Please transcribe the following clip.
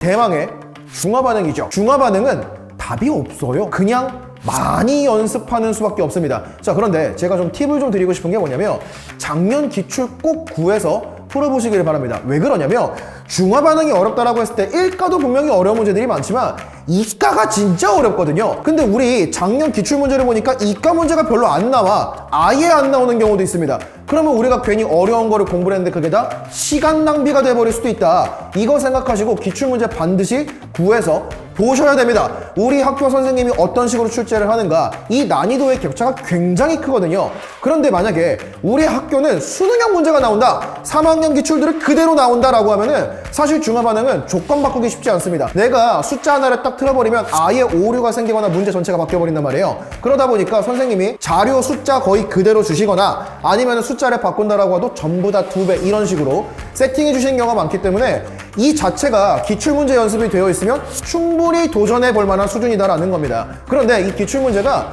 대망의 중화 반응이죠. 중화 반응은 답이 없어요. 그냥 많이 연습하는 수밖에 없습니다. 자, 그런데 제가 좀 팁을 좀 드리고 싶은 게 뭐냐면 작년 기출 꼭 구해서 풀어보시길 바랍니다. 왜 그러냐면 중화 반응이 어렵다라고 했을 때 1가도 분명히 어려운 문제들이 많지만 2가가 진짜 어렵거든요. 근데 우리 작년 기출 문제를 보니까 2가 문제가 별로 안 나와. 아예 안 나오는 경우도 있습니다. 그러면 우리가 괜히 어려운 거를 공부를 했는데 그게 다 시간 낭비가 돼버릴 수도 있다. 이거 생각하시고 기출 문제 반드시 구해서 보셔야 됩니다. 우리 학교 선생님이 어떤 식으로 출제를 하는가 이 난이도의 격차가 굉장히 크거든요. 그런데 만약에 우리 학교는 수능형 문제가 나온다. 3학년 기출들을 그대로 나온다라고 하면은 사실 중화 반응은 조건 바꾸기 쉽지 않습니다. 내가 숫자 하나를 딱 틀어버리면 아예 오류가 생기거나 문제 전체가 바뀌어버린단 말이에요. 그러다 보니까 선생님이 자료 숫자 거의 그대로 주시거나 아니면 숫자를 바꾼다라고 해도 전부 다 두 배 이런 식으로 세팅해 주시는 경우가 많기 때문에 이 자체가 기출문제 연습이 되어 있으면 충분히 도전해 볼 만한 수준이다라는 겁니다. 그런데 이 기출문제가